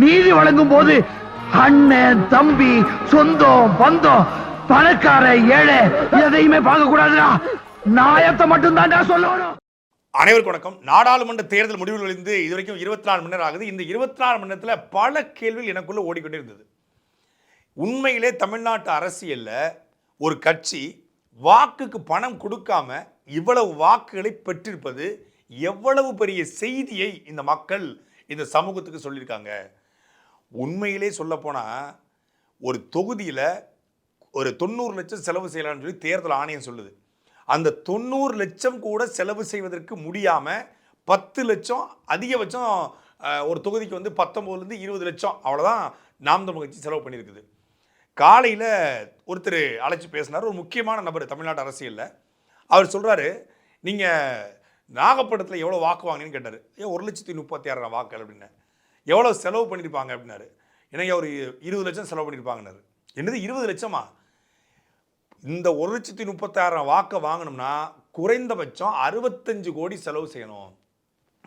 நீதி வழங்கும் போது அண்ணன் தம்பி சொந்தம் பந்தம் பணக்கார ஏழை எதையுமே பார்க்க கூடாதுடா நாயத்தை மட்டும் தான்டா சொல்லணும். அனைவருக்கும் வணக்கம். நாடாளுமன்ற தேர்தல் முடிவில் இருந்து இது வரைக்கும் இருபத்தி நாலு மணி நேரம் ஆகுது. இந்த இருபத்தி நாலு மணி நேரத்தில் பல கேள்விகள் எனக்குள்ளே ஓடிக்கொண்டே இருந்தது. உண்மையிலே தமிழ்நாட்டு அரசியல்ல ஒரு கட்சி வாக்குக்கு பணம் கொடுக்காம இவ்வளவு வாக்குகளை பெற்றிருப்பது எவ்வளவு பெரிய செய்தியை இந்த மக்கள் இந்த சமூகத்துக்கு சொல்லியிருக்காங்க? உண்மையிலே சொல்லப்போனால் ஒரு தொகுதியில் ஒரு தொண்ணூறு லட்சம் செலவு செய்யலாம்னு சொல்லி தேர்தல் ஆணையம் சொல்லுது. அந்த தொண்ணூறு லட்சம் கூட செலவு செய்வதற்கு முடியாமல் பத்து லட்சம் அதிகபட்சம் ஒரு தொகுதிக்கு வந்து பத்தொம்போதுலேருந்து இருபது லட்சம் அவ்வளோதான் நாம் தமிழ் கட்சி செலவு பண்ணியிருக்குது. காலையில் ஒருத்தர் அழைச்சி பேசினார் ஒரு முக்கியமான நபர் தமிழ்நாட்டு அரசியலில். அவர் சொல்கிறாரு நீங்கள் நாகப்பட்டினத்தில் எவ்வளோ வாக்கு வாங்கினீங்கன்னு கேட்டார். ஏன் ஒரு லட்சத்தி முப்பத்தி ஆறாயிரம் வாக்குகள் அப்படின்னு. எவ்வளோ செலவு பண்ணியிருப்பாங்க அப்படின்னாரு. எனக்கு ஒரு இருபது லட்சம் செலவு பண்ணியிருப்பாங்கன்னாரு என்னது இருபது லட்சமா? இந்த ஒரு லட்சத்தி முப்பத்தாயிரம் வாக்கை வாங்கணும்னா குறைந்தபட்சம் அறுபத்தஞ்சு கோடி செலவு செய்யணும்.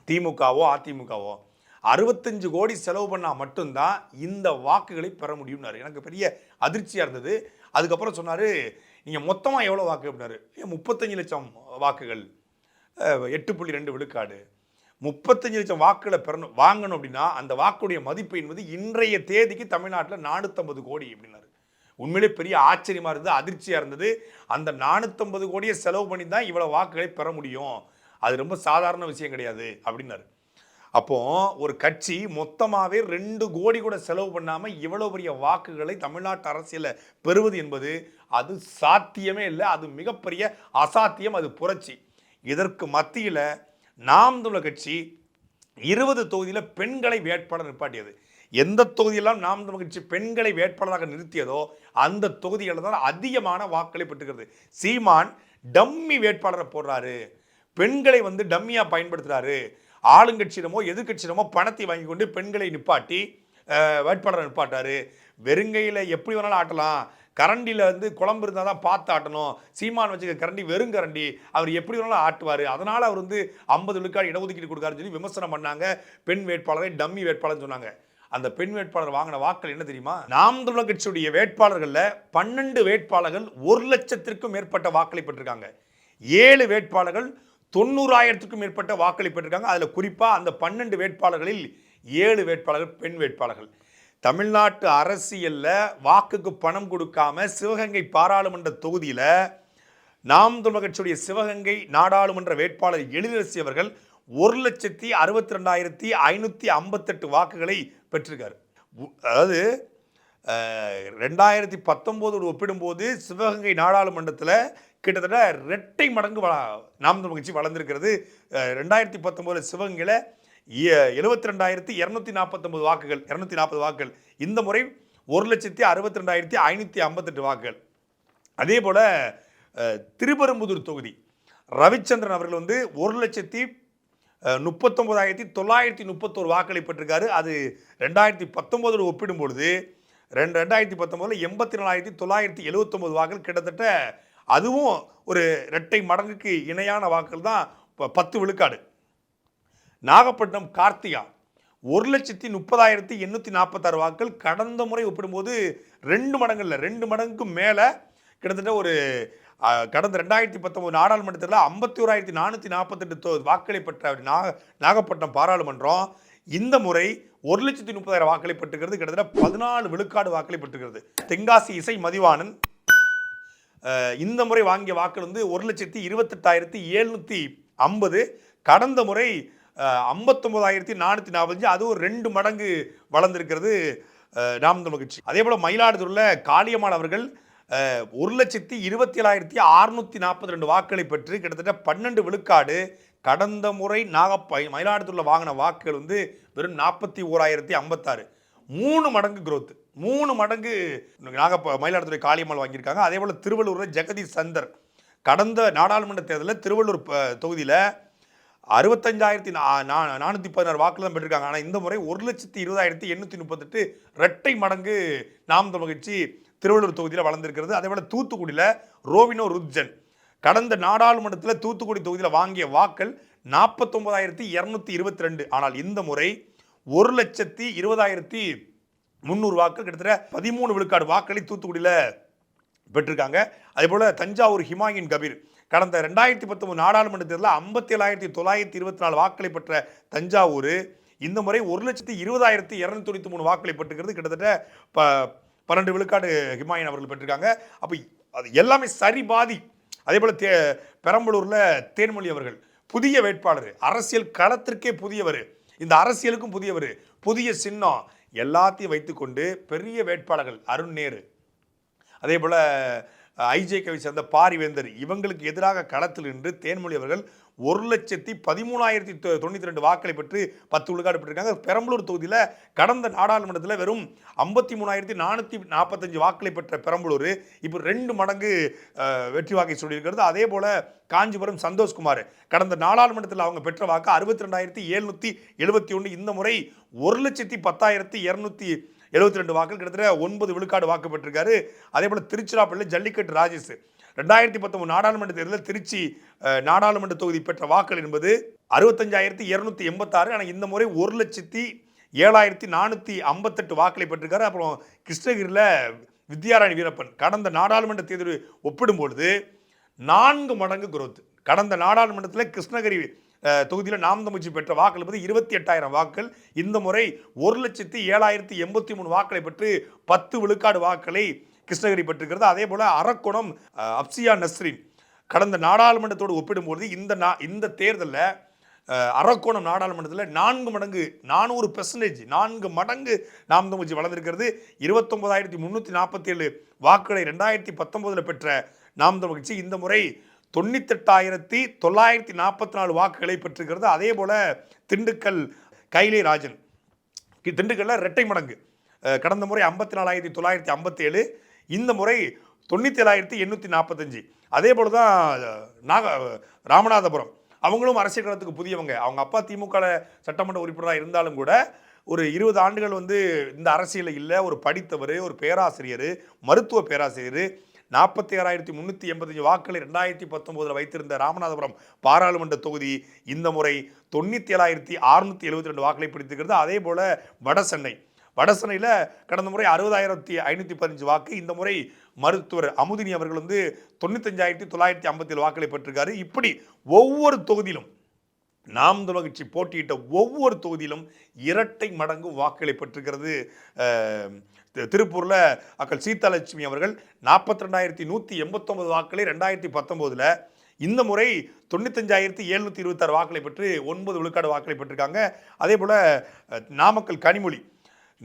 திமுகவோ அதிமுகவோ. அறுபத்தஞ்சு கோடி செலவு பண்ணால் மட்டும்தான் இந்த வாக்குகளை பெற முடியும்னாரு. எனக்கு பெரிய அதிர்ச்சியாக இருந்தது. அதுக்கப்புறம் சொன்னார் நீங்கள் மொத்தமாக எவ்வளோ வாக்கு? அப்படின்னாரு. ஏன் முப்பத்தஞ்சு லட்சம் வாக்குகள். எட்டு புள்ளி ரெண்டு விழுக்காடு. முப்பத்தஞ்சு லட்சம் வாக்குகளை பெறணும் வாங்கணும் அப்படின்னா அந்த வாக்குடைய மதிப்பு என்பது இன்றைய தேதிக்கு தமிழ்நாட்டில் நானூற்றம்பது கோடி அப்படின்னாரு. உண்மையிலே பெரிய ஆச்சரியமாக இருந்தது அதிர்ச்சியாக இருந்தது. அந்த நானூற்றம்பது கோடியை செலவு பண்ணி தான் இவ்வளோ வாக்குகளை பெற முடியும். அது ரொம்ப சாதாரண விஷயம் கிடையாது அப்படின்னாரு. அப்போ ஒரு கட்சி மொத்தமாகவே ரெண்டு கோடி கூட செலவு பண்ணாமல் இவ்வளோ பெரிய வாக்குகளை தமிழ்நாட்டு அரசியலில் பெறுவது என்பது அது சாத்தியமே இல்லை. அது மிகப்பெரிய அசாத்தியம் அது புரட்சி. இதற்கு மத்தியில் நாம் தமிழர் கட்சி இருபது தொகுதியில் பெண்களை வேட்பாளர் நிப்பாட்டியது. எந்த தொகுதியெல்லாம் நாம் தமிழ் கட்சி பெண்களை வேட்பாளராக நிறுத்தியதோ அந்த தொகுதிகளில் தான் அதிகமான வாக்களை பெற்றுக்கிறது. சீமான் டம்மி வேட்பாளரை போடுறாரு. பெண்களை வந்து டம்மியாக பயன்படுத்துகிறாரு ஆளுங்கட்சியிடமோ எதிர்கட்சியிடமோ பணத்தை வாங்கி கொண்டு பெண்களை நிப்பாட்டி வேட்பாளரை நிற்பாட்டார் வெறுங்கையில் எப்படி வேணாலும் ஆட்டலாம். கரண்டியில் வந்து குழம்பு இருந்தால் தான் பார்த்து ஆட்டணும். சீமான் வச்சுக்க கரண்டி வெறும் கரண்டி. அவர் எப்படி வேணாலும் ஆட்டுவார். அதனால் அவர் வந்து ஐம்பது விழுக்காடு இடஒதுக்கீடு கொடுக்காருன்னு சொல்லி விமர்சனம் பண்ணாங்க. பெண் வேட்பாளரை டம்மி வேட்பாளர்னு சொன்னாங்க. அந்த பெண் வேட்பாளர் வாங்கின வாக்கள் என்ன தெரியுமா? நாம் தமிழர் கட்சியுடைய வேட்பாளர்களில் பன்னெண்டு வேட்பாளர்கள் ஒரு லட்சத்திற்கும் மேற்பட்ட வாக்களை பெற்றிருக்காங்க. ஏழு வேட்பாளர்கள் தொண்ணூறாயிரத்துக்கும் மேற்பட்ட வாக்களை பெற்றிருக்காங்க. அதில் குறிப்பாக அந்த பன்னெண்டு வேட்பாளர்களில் ஏழு வேட்பாளர்கள் பெண் வேட்பாளர்கள். தமிழ்நாட்டு அரசியலில் வாக்குக்கு பணம் கொடுக்காம சிவகங்கை பாராளுமன்ற தொகுதியில் நாம் தமிழ் கட்சியுடைய சிவகங்கை நாடாளுமன்ற வேட்பாளர் எழிலரசி அவர்கள் ஒரு லட்சத்தி அறுபத்தி ரெண்டாயிரத்தி ஐநூற்றி ஐம்பத்தெட்டு வாக்குகளை பெற்றிருக்கார். உ- அதாவது ரெண்டாயிரத்தி பத்தொம்போதோடு ஒப்பிடும்போது சிவகங்கை நாடாளுமன்றத்தில் கிட்டத்தட்ட ரெட்டை மடங்கு வ நாம் தமிழ் கட்சி வளர்ந்துருக்கிறது. ரெண்டாயிரத்தி பத்தொம்போதில் சிவகங்கையில் எழுபத்தி ரெண்டாயிரத்தி இரநூத்தி நாற்பத்தொம்பது வாக்குகள் இரநூத்தி நாற்பது வாக்குகள். இந்த முறை ஒரு லட்சத்தி அறுபத்தி ரெண்டாயிரத்தி ஐநூற்றி ஐம்பத்தெட்டு வாக்குகள். அதே போல் திருப்பெரும்புதூர் தொகுதி. ரவிச்சந்திரன் அவர்கள் வந்து ஒரு லட்சத்தி முப்பத்தொம்போதாயிரத்தி தொள்ளாயிரத்தி முப்பத்தோரு வாக்களை பெற்றிருக்காரு. அது ரெண்டாயிரத்தி பத்தொம்போதோடு ஒப்பிடும் பொழுது ரெண்டு ரெண்டாயிரத்தி பத்தொம்போதில் எண்பத்தி நாலாயிரத்தி தொள்ளாயிரத்தி எழுபத்தொம்போது வாக்குகள். கிட்டத்தட்ட அதுவும் ஒரு இரட்டை மடங்குக்கு இணையான வாக்குகள் தான் ப- பத்து விழுக்காடு. நாகப்பட்டினம் கார்த்திகா. ஒரு லட்சத்தி முப்பதாயிரத்தி எண்ணூற்றி நாற்பத்தாறு வாக்குகள். கடந்த முறை ஒப்பிடும்போது ரெண்டு மடங்குல ரெண்டு மடங்குக்கு மேலே. கிட்டத்தட்ட ஒரு கடந்த ரெண்டாயிரத்தி பத்தொம்போது நாடாளுமன்றத்தில் ஐம்பத்தி ஓராயிரத்தி நானூற்றி நாற்பத்தெட்டு வாக்களை பெற்ற நாக நாகப்பட்டினம் பாராளுமன்றம் இந்த முறை ஒரு லட்சத்தி முப்பதாயிரம் வாக்களை பெற்றுக்கிறது. கிட்டத்தட்ட பதினாலு விழுக்காடு வாக்களை பெற்றுக்கிறது. தென்காசி இசை மதிவாணன் இந்த முறை வாங்கிய வாக்கள் வந்து ஒரு லட்சத்தி இருபத்தெட்டாயிரத்தி எழுநூற்றி ஐம்பது. கடந்த முறை ஐம்பத்தொம்போதாயிரத்தி நானூற்றி நாற்பத்தஞ்சு அதுவும் ரெண்டு மடங்கு வளர்ந்திருக்கிறது அஹ், நாம் தமிழ் கட்சி அதே போல் மயிலாடுதுறையில் காளியம்மாள் அவர்கள் ஒரு லட்சத்தி இருபத்தி ஏழாயிரத்தி அறுநூற்றி நாற்பத்தி ரெண்டு வாக்குகளை பெற்று கிட்டத்தட்ட பன்னெண்டு விழுக்காடு கடந்த முறை நாகப்பாய் மயிலாடுதுறையில் வாங்கின வாக்குகள் வந்து வெறும் நாற்பத்தி ஓராயிரத்தி ஐம்பத்தாறு. மூணு மடங்கு குரோத்து மூணு மடங்கு நாகப்ப மயிலாடுதுறை காளியம்மாள் வாங்கியிருக்காங்க. அதே போல் திருவள்ளூரில் ஜெகதீஷ் சந்தர் கடந்த நாடாளுமன்ற தேர்தலில் திருவள்ளூர் தொகுதியில் அறுபத்தஞ்சாயிரத்தி நானூற்றி பதினாறு வாக்குகள் தான் பெற்றிருக்காங்க. ஆனால் இந்த முறை ஒரு லட்சத்தி இருபதாயிரத்தி எண்ணூற்றி முப்பத்தெட்டு ரெட்டை மடங்கு நாம் தமிழ்ச்சி திருவள்ளூர் தொகுதியில் வளர்ந்துருக்கிறது. அதே போல் தூத்துக்குடியில் ரோவினோ ருத்ஜன் கடந்த நாடாளுமன்றத்தில் தூத்துக்குடி தொகுதியில் வாங்கிய வாக்கள் நாற்பத்தொம்பதாயிரத்தி இரநூத்தி இருபத்தி ரெண்டு. ஆனால் இந்த முறை ஒரு லட்சத்தி இருபதாயிரத்தி முந்நூறு வாக்கள் கிட்டத்தட்ட பதிமூணு விழுக்காடு வாக்களை தூத்துக்குடியில் பெற்றிருக்காங்க. அதே போல் தஞ்சாவூர் ஹிமாயின் கபீர் கடந்த ரெண்டாயிரத்தி பத்தொன்பது நாடாளுமன்ற தேர்தலில் ஐம்பத்தி ஏழாயிரத்தி தொள்ளாயிரத்தி இருபத்தி நாலு வாக்களை பெற்ற தஞ்சாவூர் இந்த முறை ஒரு லட்சத்தி இருபதாயிரத்தி இரநூத்தி தொண்ணூற்றி மூணு வாக்களை பெற்றுக்கிறது. கிட்டத்தட்ட ப பன்னெண்டு விழுக்காடு ஹிமாயன் அவர்கள் பெற்றிருக்காங்க. அப்போ அது எல்லாமே சரி பாதி அதே போல் தே பெரம்பலூரில் தேன்மொழி அவர்கள் புதிய வேட்பாளர் அரசியல் களத்திற்கே புதியவர் இந்த அரசியலுக்கும் புதியவர் புதிய சின்னம் எல்லாத்தையும் வைத்துக்கொண்டு பெரிய வேட்பாளர்கள் அருண் நேரு. அதே போல் ஐஜேகவை சேர்ந்த பாரிவேந்தர் இவங்களுக்கு எதிராக களத்தில் நின்று தேன்மொழி அவர்கள் ஒரு லட்சத்தி பதிமூணாயிரத்தி தொ- ரெண்டு வாக்களை பெற்று பத்து விழுக்காடு பெற்றிருக்காங்க. பெரம்பலூர் தொகுதியில் கடந்த நாடாளுமன்றத்தில் வெறும் ஐம்பத்தி மூணாயிரத்தி நானூற்றி நாற்பத்தஞ்சு வாக்களை பெற்ற பெரம்பலூர் இப்போ ரெண்டு மடங்கு வெற்றி வாக்கை சொல்லியிருக்கிறது. அதே போல் காஞ்சிபுரம் சந்தோஷ்குமார் கடந்த நாடாளுமன்றத்தில் அவங்க பெற்ற வாக்கு அறுபத்தி ரெண்டாயிரத்தி எழுநூற்றி எழுபத்தி ஒன்று இந்த முறை ஒரு லட்சத்தி பத்தாயிரத்தி இரநூத்தி எழுபத்தி ரெண்டு வாக்கள் கிட்டத்தட்ட ஒன்பது விழுக்காடு வாக்கு பெற்றிருக்காரு. அதே போல் திருச்சிராப்பள்ளி ஜல்லிக்கட்டு ராஜேஷ். ரெண்டாயிரத்தி பத்தொன்பது நாடாளுமன்ற தேர்தலில் திருச்சி நாடாளுமன்ற தொகுதி பெற்ற வாக்கள் என்பது அறுபத்தஞ்சாயிரத்தி இரநூத்தி எண்பத்தாறு. ஆனால் இந்த முறை ஒரு லட்சத்தி ஏழாயிரத்தி நானூற்றி ஐம்பத்தெட்டு வாக்களை பெற்றிருக்காரு. அப்புறம் கிருஷ்ணகிரியில் வித்யாராணி வீரப்பன். கடந்த நாடாளுமன்ற தேர்தல் ஒப்பிடும்பொழுது நான்கு மடங்கு குரோத் கடந்த நாடாளுமன்றத்தில் கிருஷ்ணகிரி தொகுதியில் நாம் தமிழ்ச்சி பெற்ற வாக்கள் என்பது இருபத்தி எட்டாயிரம் வாக்கள். இந்த முறை ஒரு லட்சத்தி ஏழாயிரத்தி எண்பத்தி மூணு வாக்களை பெற்று பத்து விழுக்காடு வாக்களை கிருஷ்ணகிரி பெற்றிருக்கிறது. அதே போல் அரக்கோணம் அப்சியா நஸ்ரின் கடந்த நாடாளுமன்றத்தோடு ஒப்பிடும்போது இந்த நா இந்த தேர்தலில் அரக்கோணம் நாடாளுமன்றத்தில் நான்கு மடங்கு நானூறு பெர்சன்டேஜ் நான்கு மடங்கு நாம் தமிழ்ச்சி வளர்ந்திருக்கிறது. இருபத்தொன்பதாயிரத்தி முந்நூற்றி நாற்பத்தி ஏழு வாக்குகளை ரெண்டாயிரத்தி பத்தொம்போதில் பெற்ற நாம் தமிழ்ச்சி இந்த முறை தொண்ணூத்தெட்டாயிரத்தி தொள்ளாயிரத்தி நாற்பத்தி நாலு வாக்குகளை பெற்றிருக்கிறது. அதே போல் திண்டுக்கல் கைலே ராஜன். திண்டுக்கல்ல இரட்டை மடங்கு. கடந்த முறை ஐம்பத்தி நாலாயிரத்தி தொள்ளாயிரத்தி ஐம்பத்தி ஏழு இந்த முறை தொண்ணூற்றி ஏழாயிரத்தி எண்ணூற்றி நாற்பத்தஞ்சு. அதே போல தான் நாக ராமநாதபுரம். அவங்களும் அரசியல் களத்துக்கு புதியவங்க. அவங்க அப்பா திமுக சட்டமன்ற உறுப்பினராக இருந்தாலும் கூட ஒரு இருபது ஆண்டுகள் வந்து இந்த அரசியலில் இல்லை. ஒரு படித்தவர் ஒரு பேராசிரியர் மருத்துவ பேராசிரியர் நாற்பத்தி ஆறாயிரத்தி முந்நூற்றி எண்பத்தஞ்சு வாக்களை ரெண்டாயிரத்தி பத்தொம்போதில் வைத்திருந்த ராமநாதபுரம் பாராளுமன்ற தொகுதி இந்த முறை தொண்ணூற்றி ஏழாயிரத்தி அறுநூற்றி எழுபத்தி ரெண்டு வாக்களை பிடித்திருக்கிறது. அதே போல் வடசென்னை வடசென்னையில் கடந்த முறை அறுபதாயிரத்தி ஐநூற்றி பதினஞ்சு வாக்கு. இந்த முறை மருத்துவர் அமுதினி அவர்கள் வந்து தொண்ணூத்தஞ்சாயிரத்தி தொள்ளாயிரத்தி ஐம்பத்தி வாக்களை பெற்றிருக்காரு. இப்படி ஒவ்வொரு தொகுதியிலும் நாம் தமிழர் கட்சி போட்டியிட்ட ஒவ்வொரு தொகுதியிலும் இரட்டை மடங்கு வாக்குகளை பெற்றிருக்கிறது திருப்பூரில் அக்கள் சீதாலட்சுமி அவர்கள் நாற்பத்தி ரெண்டாயிரத்தி நூற்றி எண்பத்தொம்பது வாக்களை ரெண்டாயிரத்தி பத்தொம்போதில் இந்த முறை தொண்ணூத்தஞ்சாயிரத்தி எழுநூற்றி இருபத்தாறு வாக்களை பெற்று ஒன்பது விழுக்காடு வாக்களை பெற்றிருக்காங்க. அதே போல் நாமக்கல் கனிமொழி.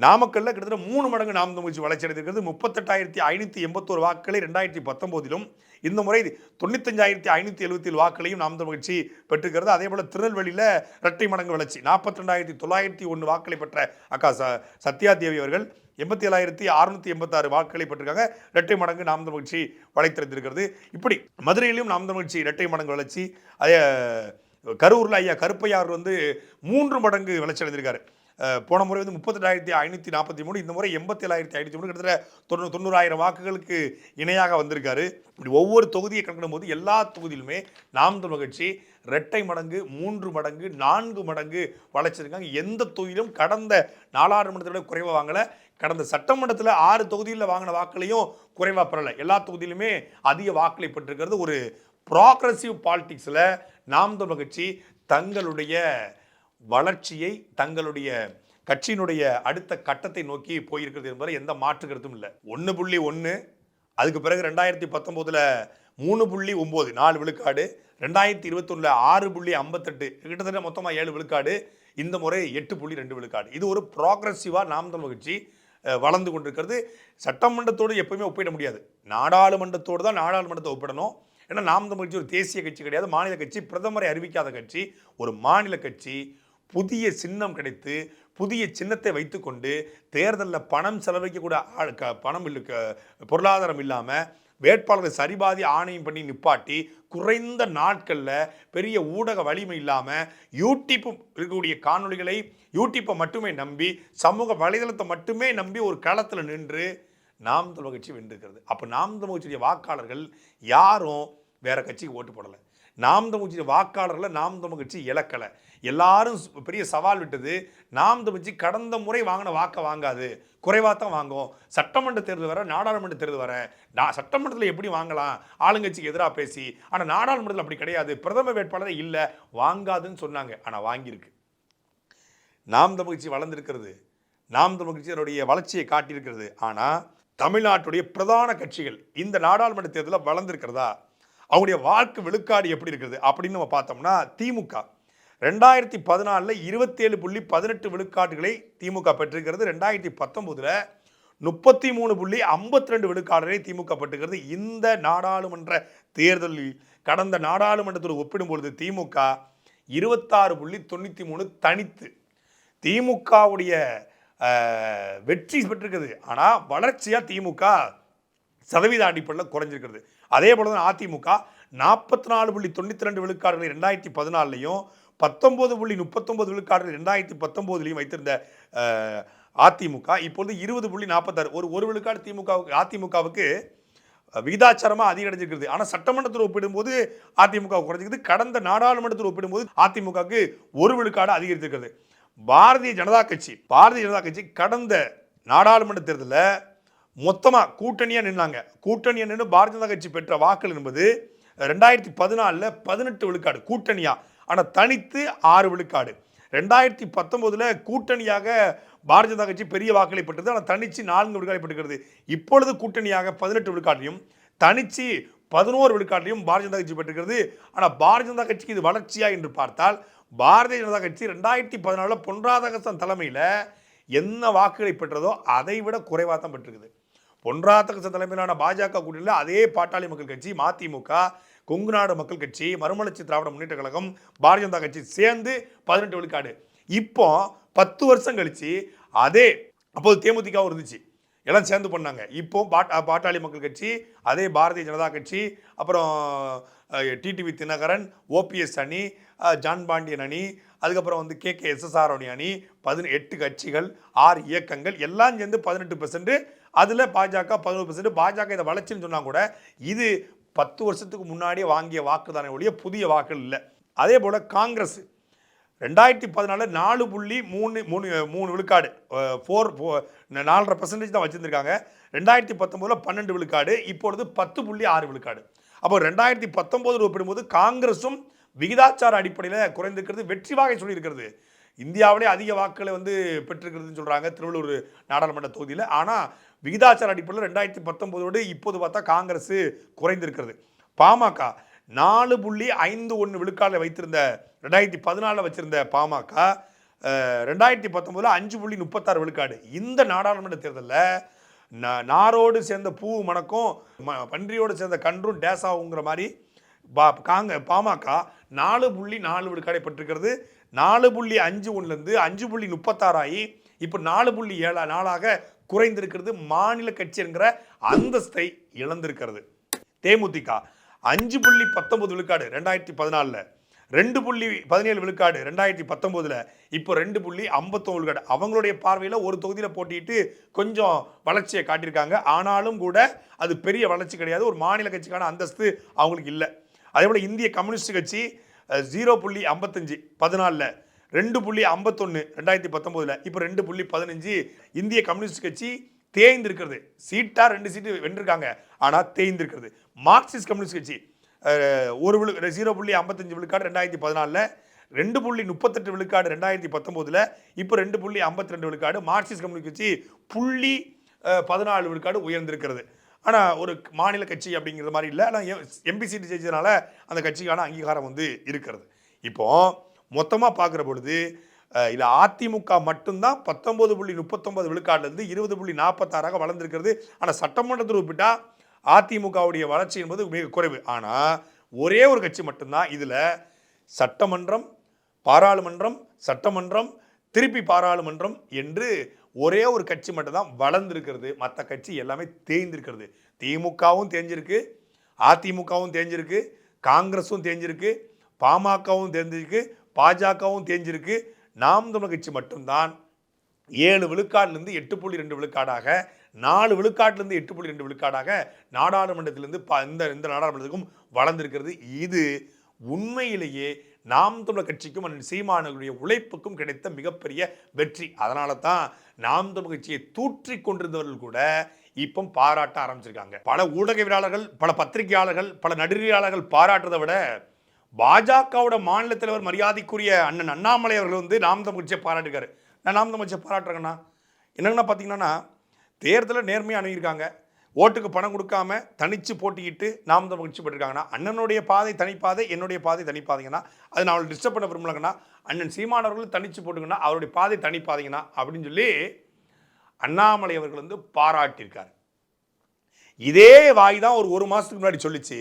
நாமக்கல்ல கிட்டத்தட்ட மூணு மடங்கு நாம் தமிழ்ச்சி வளர்ச்சி அடைந்திருக்கிறது. முப்பத்தெட்டாயிரத்தி ஐநூற்றி எண்பத்தோரு வாக்களை ரெண்டாயிரத்தி பத்தொம்போதிலும் இந்த முறை தொண்ணூத்தஞ்சாயிரத்தி ஐநூற்றி எழுபத்தி ஏழு வாக்குகளையும் நாம் தமிழ்ச்சி பெற்றிருக்கிறது. அதே போல் திருநெல்வேலியில் இரட்டை மடங்கு வளர்ச்சி நாற்பத்தி ரெண்டாயிரத்தி தொள்ளாயிரத்தி ஒன்று வாக்களை பெற்ற அக்கா ச சத்யாதேவி அவர்கள் எண்பத்தி ஏழாயிரத்தி அறுநூத்தி எண்பத்தாறு வாக்குகளை பெற்றிருக்காங்க. இரட்டை மடங்கு நாம் தமிழ்ச்சி வளைத்திருந்திருக்கிறது. இப்படி மதுரையிலும் நாம் தமிழ்ச்சி இரட்டை மடங்கு வளர்ச்சி அதே கரூரில் ஐயா கருப்பையார் வந்து மூன்று மடங்கு வளர்ச்சி அடைந்திருக்காரு. போன முறை வந்து முப்பத்தெட்டாயிரத்தி ஐநூற்றி நாற்பத்தி மூணு இந்த முறை எண்பத்தி ஏழாயிரத்தி ஐநூற்றி மூணு கிட்டத்தட்ட தொண்ணூறு தொண்ணூறாயிரம் வாக்குகளுக்கு இணையாக வந்திருக்காரு. இப்படி ஒவ்வொரு தொகுதியை கணக்கிடும் போது எல்லா தொகுதியிலுமே நாம் தமிழ் கட்சி ரெட்டை மடங்கு மூன்று மடங்கு நான்கு மடங்கு வளைச்சிருக்காங்க எந்த தொகுதியிலும் கடந்த நாடாளுமன்றத்தை விட குறைவாக வாங்கலை. கடந்த சட்டமன்றத்தில் ஆறு தொகுதியில் வாங்கின வாக்குகளையும் குறைவாக பெறலை. எல்லா தொகுதியிலுமே அதிக வாக்களை பெற்றிருக்கிறது ஒரு ப்ராக்ரஸிவ் பாலிட்டிக்ஸில் நாம் தமிழ் கட்சி தங்களுடைய வளர்ச்சியை தங்களுடைய கட்சியினுடைய அடுத்த கட்டத்தை நோக்கி போயிருக்கிறது என்பதில் எந்த மாற்று கருத்தும் இல்லை. ஒன்று புள்ளி ஒன்று அதுக்கு பிறகு ரெண்டாயிரத்தி பத்தொம்போதில் மூணு புள்ளி ஒம்பது நாலு விழுக்காடு ரெண்டாயிரத்தி இருபத்தொன்னில் ஆறு புள்ளி ஐம்பத்தெட்டு கிட்டத்தட்ட மொத்தமாக ஏழு விழுக்காடு இந்த முறை எட்டு புள்ளி ரெண்டு விழுக்காடு. இது ஒரு ப்ராக்ரஸிவாக நாம் தமிழ் கட்சி வளர்ந்து கொண்டிருக்கிறது. சட்டமன்றத்தோடு எப்பவுமே ஒப்பிட முடியாது. நாடாளுமன்றத்தோடு தான் நாடாளுமன்றத்தை ஒப்பிடணும். ஏன்னா நாம் தமிழ் கட்சி ஒரு தேசிய கட்சி கிடையாது. மாநில கட்சி பிரதமரை அறிவிக்காத கட்சி ஒரு மாநில கட்சி புதிய சின்னம் கிடைத்து புதிய சின்னத்தை வைத்துக்கொண்டு தேர்தலில் பணம் செலவழிக்கக்கூட ஆள் க பணம் இல்லை க- பொருளாதாரம் இல்லாமல் வேட்பாளரை சரிபாதி ஆணையம் பண்ணி நிப்பாட்டி குறைந்த நாட்களில் பெரிய ஊடக வலிமை இல்லாமல் யூடியூப் இருக்கக்கூடிய காணொளிகளை யூடியூப்பை மட்டுமே நம்பி சமூக வலைதளத்தை மட்டுமே நம்பி ஒரு களத்தில் நின்று நாம் தமிழ் கட்சி வென்றிருக்கிறது. அப்போ நாம் தமிழ் கட்சியுடைய வாக்காளர்கள் யாரும் வேறு கட்சிக்கு ஓட்டு போடலை. நாம் தமிழ் கட்சியுடைய வாக்காளர்களை நாம் தமிழ் கட்சி இழக்கலை. எல்லாரும் பெரிய சவால் விட்டது. நாம் தமிழ் கடந்த முறை வாங்கின வாக்கை வாங்காது. குறைவாக தான் வாங்கும் சட்டமன்ற தேர்தல் வர நாடாளுமன்ற தேர்தல் வர நான் சட்டமன்றத்தில் எப்படி வாங்கலாம்? ஆளுங்கட்சிக்கு எதிராக பேசி ஆனால் நாடாளுமன்றத்தில் அப்படி கிடையாது. பிரதம வேட்பாளரே இல்லை. வாங்காதுன்னு சொன்னாங்க. ஆனால் வாங்கியிருக்கு. நாம் தமிழ்ச்சி வளர்ந்துருக்கிறது. நாம் தமிழ்ச்சியினுடைய வளர்ச்சியை காட்டியிருக்கிறது. ஆனால் தமிழ்நாட்டுடைய பிரதான கட்சிகள் இந்த நாடாளுமன்ற தேர்தலில் வளர்ந்துருக்கிறதா? அவங்களுடைய வாழ்க்கை விழுக்காடு எப்படி இருக்குது? அப்படின்னு நம்ம பார்த்தோம்னா திமுக. ரெண்டாயிரத்தி பதினாலில் இருபத்தேழு புள்ளி பதினெட்டு விழுக்காடுகளை திமுக பெற்றிருக்கிறது. ரெண்டாயிரத்தி பத்தொம்போதில் முப்பத்தி மூணு புள்ளி ஐம்பத்தி ரெண்டு விழுக்காடுகளை திமுக பெற்றுகிறது இந்த நாடாளுமன்ற தேர்தலில் கடந்த நாடாளுமன்றத்தோடு ஒப்பிடும்பொழுது திமுக இருபத்தாறு புள்ளி தொண்ணூற்றி மூணு தனித்து திமுகவுடைய வெற்றி பெற்றிருக்குது ஆனால் வளர்ச்சியாக திமுக சதவீத அடிப்படையில் குறைஞ்சிருக்கிறது. அதே போல தான் அதிமுக நாற்பத்தி நாலு புள்ளி தொண்ணூற்றி ரெண்டு விழுக்காடுகளை ரெண்டாயிரத்தி பதினாலையும் பத்தொம்போது புள்ளி முப்பத்தொம்போது விழுக்காடு ரெண்டாயிரத்தி பத்தொம்போதுலையும் வைத்திருந்த அதிமுக இப்பொழுது இருபது புள்ளி நாற்பத்தாறு ஒரு ஒரு விழுக்காடு திமுகவுக்கு அதிமுகவுக்கு விகிதாச்சாரமாக அதிகரிச்சிருக்கிறது. ஆனால் சட்டமன்றத்தில் ஒப்பிடும்போது அதிமுக குறைஞ்சிருக்குது. கடந்த நாடாளுமன்றத்தில் ஒப்பிடும்போது அதிமுகவுக்கு ஒரு விழுக்காடு அதிகரித்திருக்கிறது. பாரதிய ஜனதா கட்சி பாரதிய ஜனதா கட்சி கடந்த நாடாளுமன்ற தேர்தலில் மொத்தமாக கூட்டணியாக நின்னாங்க. கூட்டணியாக நின்று பாரதிய ஜனதா கட்சி பெற்ற வாக்கள் என்பது ரெண்டாயிரத்தி பதினாலில் பதினெட்டு விழுக்காடு கூட்டணியாக ஆனால் தனித்து ஆறு விழுக்காடு. ரெண்டாயிரத்தி பத்தொம்போதில் கூட்டணியாக பாரதிய ஜனதா கட்சி பெரிய வாக்களி பெற்றது ஆனால் தனிச்சு நான்கு விழுக்காடை பெற்றுக்கிறது. இப்பொழுது கூட்டணியாக பதினெட்டு விழுக்காட்டையும் தனிச்சு பதினோரு விழுக்காட்டையும் பாரதிய ஜனதா கட்சி பெற்றுக்கிறது. ஆனால் பாரதிய ஜனதா கட்சிக்கு இது வளர்ச்சியா என்று பார்த்தால் பாரதிய ஜனதா கட்சி ரெண்டாயிரத்தி பதினாலில் பொன் ராதாகிருஷ்ணன் தலைமையில் என்ன வாக்குகளை பெற்றதோ அதை விட குறைவாக தான் பெற்றிருக்குது பொன் ராதாகிருஷ்ணன் தலைமையிலான பாஜக கூட்டணியில் அதே பாட்டாளி மக்கள் கட்சி மதிமுக கொங்கு நாடு மக்கள் கட்சி மறுமலர்ச்சி திராவிட முன்னேற்ற கழகம் பாரதிய ஜனதா கட்சி சேர்ந்து பதினெட்டு விழுக்காடு. இப்போ பத்து வருஷம் கழிச்சு அதே அப்போது தேமுதிகவும் இருந்துச்சு. எல்லாம் சேர்ந்து பண்ணாங்க. இப்போ பாட் பாட்டாளி மக்கள் கட்சி அதே பாரதிய ஜனதா கட்சி அப்புறம் டிடிவி தினகரன் ஓபிஎஸ் அணி ஜான் பாண்டியன் அணி அதுக்கப்புறம் வந்து கே கே எஸ்எஸ்ஆர் அணி பதின எட்டு கட்சிகள் ஆறு இயக்கங்கள் எல்லாம் சேர்ந்து பதினெட்டு பெர்சன்ட் அதில் பாஜக பதினோரு பெர்சன்ட் பாஜக இதை வளர்ச்சின்னு சொன்னால் கூட இது பத்து வருஷத்துக்கு முன்னாடியே வாங்கிய வாக்கு தானே ஒழிய புதிய வாக்குகள் இல்லை. அதே போல் காங்கிரஸ் ரெண்டாயிரத்தி பதினாலு நாலு புள்ளி மூணு மூணு மூணு விழுக்காடு ஃபோர் நாலரை பர்சன்டேஜ் தான் வச்சுருந்துருக்காங்க. ரெண்டாயிரத்தி பத்தொம்போதில் பன்னெண்டு விழுக்காடு இப்பொழுது பத்து புள்ளி ஆறு விழுக்காடு. அப்போ ரெண்டாயிரத்தி பத்தொம்போது ஒப்பிடும்போது காங்கிரஸும் விகிதாச்சார அடிப்படையில் குறைந்திருக்கிறது வெற்றி வாகை சொல்லியிருக்கிறது. இந்தியாவிலே அதிக வாக்குகளை வந்து பெற்றிருக்கிறதுன்னு சொல்கிறாங்க திருவள்ளூர் நாடாளுமன்ற தொகுதியில். ஆனால் விகிதாச்சார அடிப்படையில் ரெண்டாயிரத்தி பத்தொம்போதோடு இப்போது பார்த்தா காங்கிரஸ் குறைந்திருக்கிறது. பாமக நாலு புள்ளி ஐந்து ஒன்று விழுக்காடில் வைத்திருந்த ரெண்டாயிரத்தி பதினாலில் வச்சிருந்த பாமக ரெண்டாயிரத்தி பத்தொம்போதில் அஞ்சு புள்ளி முப்பத்தாறு விழுக்காடு. இந்த நாடாளுமன்ற தேர்தலில் ந நாரோடு சேர்ந்த பூ மணக்கும் ம- பன்றியோடு சேர்ந்த கன்றும் டேசாவுங்கிற மாதிரி பா காங்க பாமக நாலு புள்ளி நாலு விழுக்காடை பெற்றிருக்கிறது. நாலு புள்ளி அஞ்சு ஒன்றுலேருந்து அஞ்சு புள்ளி முப்பத்தாறாகி இப்போ நாலு புள்ளி ஏழா நாளாக குறைந்திருக்கிறது மாநில கட்சிங்கிற அந்தஸ்தை இழந்திருக்கிறது. தேமுதிக அஞ்சு புள்ளி பத்தொன்பது விழுக்காடு ரெண்டாயிரத்தி பதினாலில் ரெண்டு புள்ளி பதினேழு விழுக்காடு ரெண்டாயிரத்தி பத்தொம்போதில் இப்போ ரெண்டு புள்ளி ஐம்பத்தொம்பது விழுக்காடு. அவங்களுடைய பார்வையில் ஒரு தொகுதியில் போட்டிட்டு கொஞ்சம் வளர்ச்சியை காட்டியிருக்காங்க. ஆனாலும் கூட அது பெரிய வளர்ச்சி கிடையாது. ஒரு மாநில கட்சிக்கான அந்தஸ்து அவங்களுக்கு இல்லை. அதே போல் இந்திய கம்யூனிஸ்ட் கட்சி ஜீரோ புள்ளி ஐம்பத்தஞ்சு பதினாலில் ரெண்டு புள்ளி ஐம்பத்தொன்று ரெண்டாயிரத்தி பத்தொம்போதில். இப்போ ரெண்டு புள்ளி பதினஞ்சு இந்திய கம்யூனிஸ்ட் கட்சி தேய்ந்திருக்கிறது. சீட்டாக ரெண்டு சீட்டு வென்றிருக்காங்க. ஆனால் தேய்ந்திருக்கிறது. மார்க்சிஸ்ட் கம்யூனிஸ்ட் கட்சி ஒரு விழு ஜீரோ புள்ளி ஐம்பத்தஞ்சு விழுக்காடு ரெண்டாயிரத்தி பதினாலில் ரெண்டு புள்ளி முப்பத்தெட்டு விழுக்காடு ரெண்டாயிரத்தி பத்தொம்போதில் இப்போ ரெண்டு புள்ளி ஐம்பத்தி ரெண்டு விழுக்காடு மார்க்சிஸ்ட் கம்யூனிஸ்ட் கட்சி புள்ளி பதினாலு விழுக்காடு உயர்ந்திருக்கிறது. ஆனால் ஒரு மாநில கட்சி அப்படிங்கிற மாதிரி இல்லை. ஆனால் எம்பி சீட்டு ஜெயிச்சதுனால அந்த கட்சிக்கான அங்கீகாரம் வந்து இருக்கிறது. இப்போது மொத்தமாக பார்க்குற பொழுது இல்லை அதிமுக மட்டும்தான் பத்தொம்பது புள்ளி முப்பத்தொம்பது விழுக்காட்டிலிருந்து இருபது புள்ளி நாற்பத்தாறாக வளர்ந்துருக்கிறது. ஆனால் சட்டமன்றத்தில் ஒப்பிட்டால் அதிமுகவுடைய வளர்ச்சி என்பது மிக குறைவு. ஆனால் ஒரே ஒரு கட்சி மட்டும்தான் இதில் சட்டமன்றம் பாராளுமன்றம் சட்டமன்றம் திருப்பி பாராளுமன்றம் என்று ஒரே ஒரு கட்சி மட்டும்தான் வளர்ந்துருக்கிறது. மற்ற கட்சி எல்லாமே தேய்ந்திருக்கிறது. திமுகவும் தேஞ்சிருக்கு அதிமுகவும் தேஞ்சிருக்கு காங்கிரஸும் தேஞ்சிருக்கு பாமகவும் தேர்ந்திருக்கு பாஜகவும் தேஞ்சிருக்கு. நாம் தமிழ் கட்சி மட்டும்தான். ஏழு விழுக்காட்டிலிருந்து எட்டு புள்ளி ரெண்டு விழுக்காடாக நாலு விழுக்காட்டிலிருந்து எட்டு புள்ளி ரெண்டு விழுக்காடாக நாடாளுமன்றத்திலிருந்து ப இந்த இந்த நாடாளுமன்றத்துக்கும் வளர்ந்திருக்கிறது. இது உண்மையிலேயே நாம் தமிழர் கட்சிக்கும் அண்ணன் சீமானுடைய உழைப்புக்கும் கிடைத்த மிகப்பெரிய வெற்றி. அதனால தான் நாம் தமிழர் கட்சியை தூற்றி கொண்டிருந்தவர்கள் கூட இப்போ பாராட்ட ஆரம்பிச்சிருக்காங்க. பல ஊடகவியலாளர்கள் பல பத்திரிகையாளர்கள் பல நடுவியாளர்கள் பாராட்டுறதை விட பாஜகவோட மாநில தலைவர் மரியாதைக்குரிய அண்ணன் அண்ணாமலை அவர்கள் வந்து நாம் தமிழ்ச்சியை பாராட்டுக்காரு. நான் நாம் தமிழ்ச்சியை பாராட்டுறேங்கண்ணா என்னங்கண்ணா பார்த்தீங்கன்னா தேர்தலில் நேர்மையாக அணுகியிருக்காங்க. ஓட்டுக்கு பணம் கொடுக்காம தனித்து போட்டிக்கிட்டு நாம் தமிழ் கட்சி பெற்றிருக்காங்கன்னா அண்ணனுடைய பாதை தனிப்பாதை என்னுடைய பாதை தனிப்பாதைங்கன்னா அது நான் அவளை டிஸ்டர்ப் பண்ண விரும்பலங்கண்ணா. அண்ணன் சீமானவர்கள் தனித்து போட்டுங்கன்னா அவருடைய பாதை தனிப்பாதைங்கண்ணா. அப்படின்னு சொல்லி அண்ணாமலை அவர்கள் வந்து பாராட்டியிருக்கார். இதே வாய் தான் ஒரு ஒரு மாதத்துக்கு முன்னாடி சொல்லிச்சு.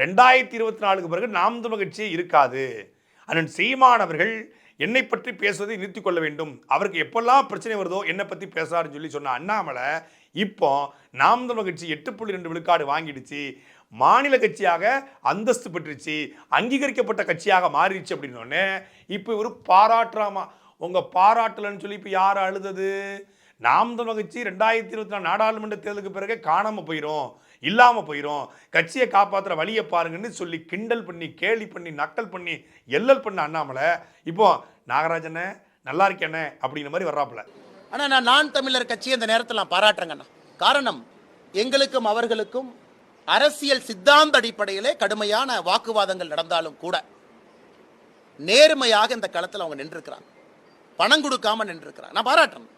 ரெண்டாயிரத்தி இருபத்தி நாலுக்கு பிறகு நாம் தமிழ் கட்சி இருக்காது. அண்ணன் சீமான் அவர்கள் என்னை பற்றி பேசுவதை நிறுத்தி கொள்ள வேண்டும். அவருக்கு எப்பெல்லாம் பிரச்சனை வருதோ என்னை பற்றி பேசாருன்னு சொல்லி சொன்ன அண்ணாமலை இப்போ நாம் தமிழ் கட்சி எட்டு புள்ளி ரெண்டு விழுக்காடு வாங்கிடுச்சு. மாநில கட்சியாக அந்தஸ்து பெற்றுச்சு அங்கீகரிக்கப்பட்ட கட்சியாக மாறிடுச்சு அப்படின்னோடனே இப்போ இவர் பாராட்டுறாமா? உங்கள் பாராட்டலன்னு சொல்லி இப்போ யார் அழுதது? நாம் தமிழ் கட்சி ரெண்டாயிரத்தி இருபத்தி நாலு நாடாளுமன்ற தேர்தலுக்கு பிறகு காணாமல் போயிடும் இல்லாமல் போயிடும் கட்சியை காப்பாத்துற வழியை பாருங்கன்னு சொல்லி கிண்டல் பண்ணி கேலி பண்ணி நக்கல் பண்ணி எல்லல் பண்ண அண்ணாமலை இப்போ நாகராஜனே நல்லா இருக்கேனே அப்படிங்கிற மாதிரி வர்றாப்புல. ஆனால் நான் நான் தமிழர் கட்சியை இந்த நேரத்தில் நான் பாராட்டுறேங்கண்ணா காரணம் எங்களுக்கும் அவர்களுக்கும் அரசியல் சித்தாந்த அடிப்படையிலே கடுமையான வாக்குவாதங்கள் நடந்தாலும் கூட நேர்மையாக இந்த களத்தில் அவங்க நின்றுருக்கிறாங்க. பணம் கொடுக்காம நின்றுருக்கிறாங்க. நான் பாராட்டுறேன்.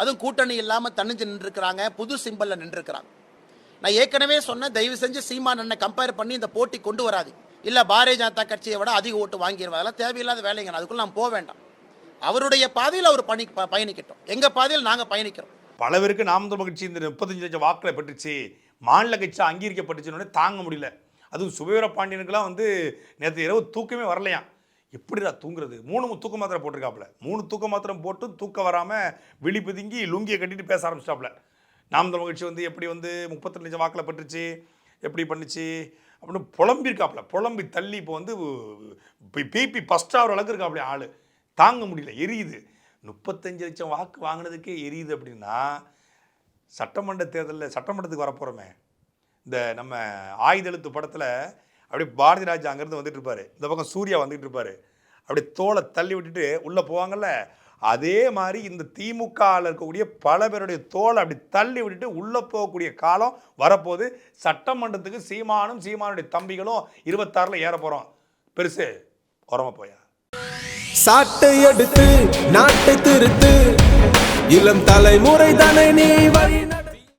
அதுவும் கூட்டணி இல்லாமல் தனிஞ்சு நின்றுருக்கிறாங்க. புது சிம்பலில் நின்றுருக்கிறாங்க. நான் ஏற்கனவே சொன்னேன் தயவு செஞ்சு சீமான் அண்ணன் கம்பேர் பண்ணி இந்த போட்டி கொண்டு வராது. இல்லை பாரதிய ஜனதா கட்சியை விட அதிக ஓட்டு வாங்கிடுவாங்க அதெல்லாம் தேவையில்லாத வேலைங்க அதுக்குள்ள நான் போக வேண்டாம். அவருடைய பாதையில் அவர் பணி ப- பயணிக்கட்டும். எங்க பாதையில் நாங்கள் பயணிக்கிறோம். பல பேருக்கு நாம் தமிழ் கட்சி இந்த முப்பத்தஞ்சு லட்சம் வாக்கில் பெற்றுச்சு. மாநில கட்சி அங்கீகரிக்கப்பட்டுச்சுன்னு தாங்க முடியல. அதுவும் சுபவீர பாண்டியனுக்கெல்லாம் வந்து நேற்று இரவு தூக்கமே வரலையாம். எப்படிடா தூங்குறது? மூணு தூக்க மாத்திரை போட்டிருக்காப்புல. மூணு தூக்க மாத்திரம் போட்டு தூக்கம் வராமல் விழி பிதுங்கி லுங்கியை கட்டிட்டு பேச ஆரம்பிச்சிட்டாப்புல. நாம் தமிழ் கட்சி வந்து எப்படி வந்து முப்பத்தி லட்சம் வாக்கில் பெற்றுச்சு எப்படி பண்ணுச்சு அப்படின்னு புலம்பியிருக்காப்புல. புலம்பி தள்ளி இப்போ வந்து பிபி ஃபஸ்ட் ஆகிற அளவுக்கு இருக்காப்புல ஆள். தாங்க முடியல எரியுது. முப்பத்தஞ்சு லட்சம் வாக்கு வாங்கினதுக்கே எரியுது அப்படின்னா சட்டமன்ற தேர்தலில் சட்டமன்றத்துக்கு வரப்போகிறோமே இந்த நம்ம ஆயுதெழுத்து படத்தில் அப்படியே பாரதி ராஜா அங்கேருந்து வந்துட்டு இருப்பார். இந்த பக்கம் சூர்யா வந்துட்டு இருப்பார். அப்படியே தோலை தள்ளி விட்டுட்டு உள்ளே போவாங்கல்ல அதே மாதிரி இந்த திமுகவில் இருக்கக்கூடிய பல பேருடைய தோலை அப்படி தள்ளி விட்டுட்டு உள்ளே போகக்கூடிய காலம் வரப்போது சட்டமன்றத்துக்கு சீமானும் சீமானுடைய தம்பிகளும் இருபத்தாறில் ஏற போகிறோம் பெருசு உரமா போயா? சாட்டை எடுத்து நாட்டை திருத்து. இளம் தலைமுறை தானே நீ வழி